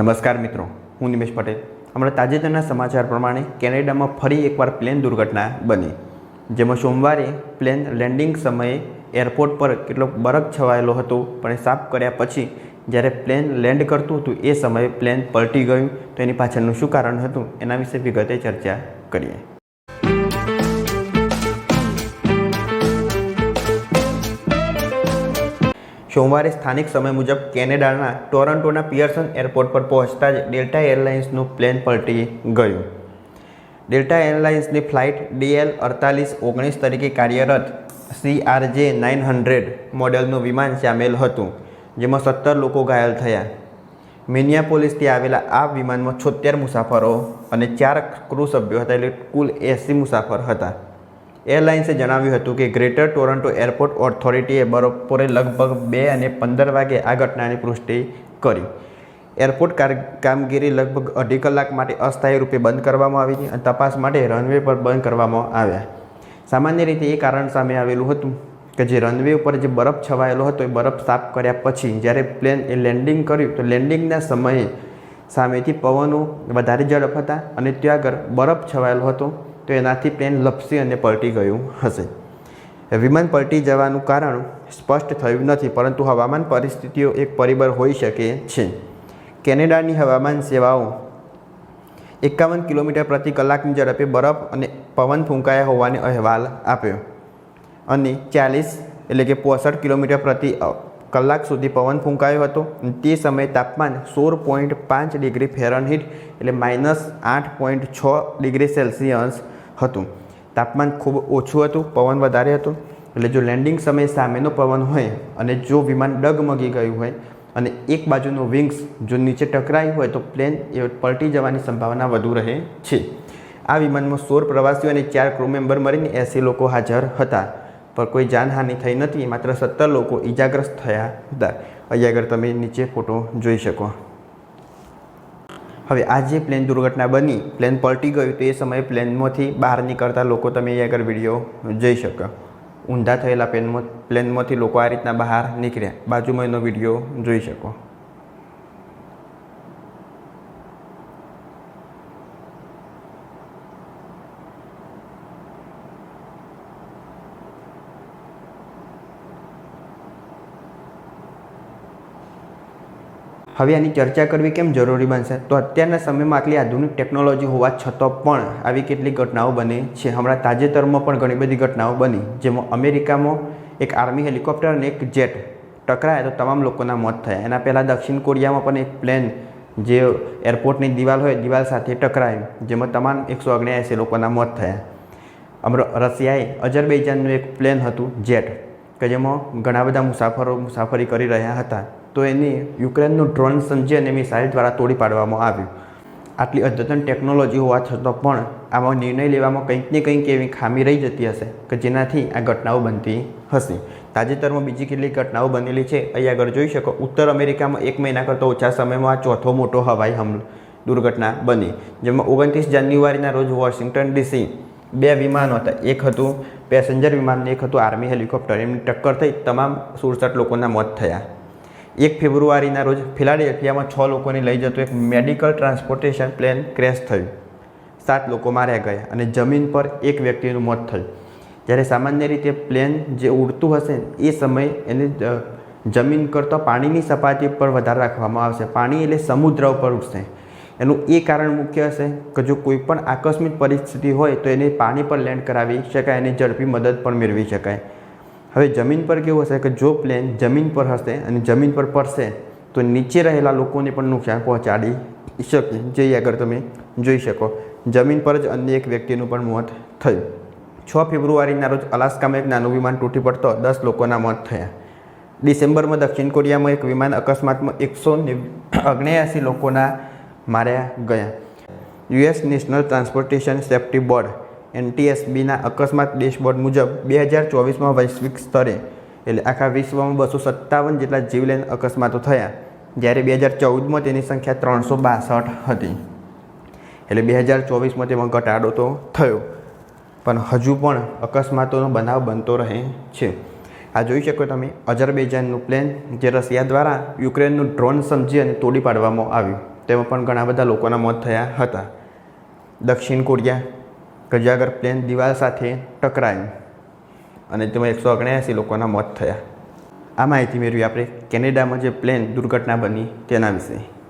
નમસ્કાર મિત્રો, હું નિમેશ પટેલ. હમણાં તાજેતરના સમાચાર પ્રમાણે કેનેડામાં ફરી એકવાર પ્લેન દુર્ઘટના બની, જેમાં સોમવારે પ્લેન લેન્ડિંગ સમયે એરપોર્ટ પર કેટલો બરફ છવાયેલો હતો, પણ સાફ કર્યા પછી જ્યારે પ્લેન લેન્ડ કરતું હતું એ સમયે પ્લેન પલટી ગયું. તો એની પાછળનું શું કારણ હતું એના વિશે વિગતે ચર્ચા કરીએ. સોમવારે સ્થાનિક સમય મુજબ કેનેડાના ટોરન્ટોના પિયર્સન એરપોર્ટ પર પહોંચતા જ ડેલ્ટા એરલાઇન્સનું પ્લેન પલટી ગયું. ડેલ્ટા એરલાઇન્સની ફ્લાઇટ ડીએલ અડતાલીસ ઓગણીસ તરીકે કાર્યરત સીઆરજે નાઇન હંડ્રેડ મોડેલનું વિમાન સામેલ હતું, જેમાં સત્તર લોકો ઘાયલ થયા. મિનિયાપોલિસથી આવેલા આ વિમાનમાં છોતેર મુસાફરો અને ચાર ક્રૂ સભ્યો હતા, એટલે કુલ એંસી મુસાફર હતા. એરલાઇન્સે જણાવ્યું હતું કે ગ્રેટર ટોરન્ટો એરપોર્ટ ઓથોરિટીએ બપોરે લગભગ બે અને પંદર વાગે આ ઘટનાની પુષ્ટિ કરી. એરપોર્ટ કામગીરી લગભગ અઢી કલાક માટે અસ્થાયી રૂપે બંધ કરવામાં આવી હતી અને તપાસ માટે રનવે પર બંધ કરવામાં આવ્યા. સામાન્ય રીતે એ કારણ સામે આવેલું હતું કે જે રનવે ઉપર જે બરફ છવાયેલો હતો એ બરફ સાફ કર્યા પછી જ્યારે પ્લેન એ લેન્ડિંગ કર્યું તો લેન્ડિંગના સમયે સામેથી પવનો વધારે ઝડપ હતા અને ત્યાં આગળ બરફ છવાયેલો હતો. તો એનાથી પ્લેન લપસી અને પલટી ગયું હશે. વિમાન પલટી જવાનું કારણ સ્પષ્ટ થયું નથી, પરંતુ હવામાન પરિસ્થિતિઓ એક પરિબળ હોઈ શકે છે. કેનેડાની હવામાન સેવાઓ એકાવન કિલોમીટર પ્રતિ કલાકની ઝડપે બરફ અને પવન ફૂંકાયા હોવાનો અહેવાલ આપ્યો. અને ચાલીસ એટલે કે પોસઠ કિલોમીટર પ્રતિ કલાક સુધી પવન ફૂંકાયો હતો. તે સમયે તાપમાન સોળ પોઈન્ટ પાંચ ડિગ્રી ફેરનહીટ એટલે માઇનસ આઠ પોઈન્ટ છ ડિગ્રી સેલ્સિયસ હતું. તાપમાન ખૂબ ઓછું હતું, પવન વધારે હતો. એટલે જો લેન્ડિંગ સમયે સામેનો પવન હોય અને જો વિમાન ડગમગી ગયું હોય અને એક બાજુનો વિંગ્સ જો નીચે ટકરાયું હોય તો પ્લેન એ પલટી જવાની સંભાવના વધુ રહે છે. આ વિમાનમાં સોળ પ્રવાસીઓ અને ચાર ક્રૂ મેમ્બર મળીને એંસી લોકો હાજર હતા. પણ કોઈ જાનહાનિ થઈ નથી, માત્ર સત્તર લોકો ઈજાગ્રસ્ત થયા હતા. અહીંયા આગળ તમે નીચે ફોટો જોઈ શકો. હવે આ જે પ્લેન દુર્ઘટના બની પ્લેન પલટી ગયું તો એ સમયે પ્લેનમાંથી બહાર નીકળતા લોકો તમે એ આગળ વીડિયો જોઈ શકો. ઊંધા થયેલા પ્લેનમાં પ્લેનમાંથી લોકો આ રીતના બહાર નીકળ્યા. બાજુમાં એનો વીડિયો જોઈ શકો. હવે આની ચર્ચા કરવી કેમ જરૂરી બનશે? તો અત્યારના સમયમાં આટલી આધુનિક ટેકનોલોજી હોવા છતાં પણ આવી કેટલીક ઘટનાઓ બની છે. હમણાં તાજેતરમાં પણ ઘણી બધી ઘટનાઓ બની, જેમાં અમેરિકામાં એક આર્મી હેલિકોપ્ટર અને એક જેટ ટકરાયા. તો તમામ લોકોના મોત થયા. એના પહેલાં દક્ષિણ કોરિયામાં પણ એક પ્લેન જે એરપોર્ટની દિવાલ હોય, દિવાલ સાથે ટકરાયું, જેમાં તમામ એકસો ઓગણ્યાએંસી લોકોના મોત થયા. અમર, રશિયાએ અજરબૈજાનનું એક પ્લેન હતું, જેટ, કે જેમાં ઘણા બધા મુસાફરો મુસાફરી કરી રહ્યા હતા. તો એની યુક્રેનનું ડ્રોન સમજી અને મિસાઇલ દ્વારા તોડી પાડવામાં આવ્યું. આટલી અદ્યતન ટેકનોલોજી હોવા છતાં પણ આમાં નિર્ણય લેવામાં કંઈક ને કંઈક એવી ખામી રહી જતી હશે કે જેનાથી આ ઘટનાઓ બનતી હશે. તાજેતરમાં બીજી કેટલીક ઘટનાઓ બનેલી છે. અહીં આગળ જોઈ શકો. ઉત્તર અમેરિકામાં એક મહિના કરતાં ઓછા સમયમાં આ ચોથો મોટો હવાઈ હુમલો દુર્ઘટના બની. જેમાં ઓગણત્રીસ જાન્યુઆરીના રોજ વોશિંગ્ટન ડીસી બે વિમાનો હતા. એક હતું પેસેન્જર વિમાન એક હતું આર્મી હેલિકોપ્ટર. એમની ટક્કર થઈ. તમામ સુડસઠ લોકોના મોત થયા. એક ફેબ્રુઆરીના રોજ ફિલાડેલ્ફિયામાં છ લોકોને લઈ જતો એક મેડિકલ ટ્રાન્સપોર્ટેશન પ્લેન ક્રેશ થયું. સાત લોકો માર્યા ગયા અને જમીન પર એક વ્યક્તિનું મોત થયું. જ્યારે સામાન્ય રીતે પ્લેન જે ઉડતું હશે એ સમયે એને જમીન કરતાં પાણીની સપાટી પર વધારે રાખવામાં આવશે. પાણી એટલે સમુદ્ર ઉપર ઉઠશે એનું એ કારણ મુખ્ય હશે કે જો કોઈ પણ આકસ્મિક પરિસ્થિતિ હોય તો એને પાણી પર લેન્ડ કરાવી શકાય અને ઝડપી મદદ પણ મેળવી શકાય. હવે જમીન પર કેવું હશે કે જો પ્લેન જમીન પર હશે અને જમીન પર પડશે તો નીચે રહેલા લોકોને પણ નુકસાન પહોંચાડી શકે, જે આગળ તમે જોઈ શકો. જમીન પર જ અન્ય એક વ્યક્તિનું પણ મોત થયું. છ ફેબ્રુઆરીના રોજ અલાસ્કામાં એક નાનું વિમાન તૂટી પડતો, દસ લોકોના મોત થયા. ડિસેમ્બરમાં દક્ષિણ કોરિયામાં એક વિમાન અકસ્માતમાં એકસો ઓગણ્યાસી લોકોના માર્યા ગયા. US National Transportation Safety Board એનટીએસબીના અકસ્માત ડેશબોર્ડ મુજબ બે હજાર ચોવીસમાં વૈશ્વિક સ્તરે, એટલે આખા વિશ્વમાં બસો સત્તાવન જેટલા જીવલેણ અકસ્માતો થયા, જ્યારે બે હજાર ચૌદમાં તેની સંખ્યા ત્રણસો બાસઠ હતી. એટલે બે હજાર ચોવીસમાં તેમાં ઘટાડો તો થયો, પણ હજુ પણ અકસ્માતોનો બનાવ બનતો રહે છે. આ જોઈ શકો તમે અજરબૈજાનનું પ્લેન, જે રશિયા દ્વારા યુક્રેનનું ડ્રોન સમજી અને તોડી પાડવામાં આવ્યું. તેમાં પણ ઘણા બધા લોકોના મોત થયા હતા. દક્ષિણ કોરિયા ગજાગર પ્લેન દિવાલ સાથે ટકરાયું અને તેમાં એકસો ઓગણ્યાસી લોકોના મોત થયા. આ માહિતી મેળવી આપણે કેનેડામાં જે પ્લેન દુર્ઘટના બની તેના વિશે.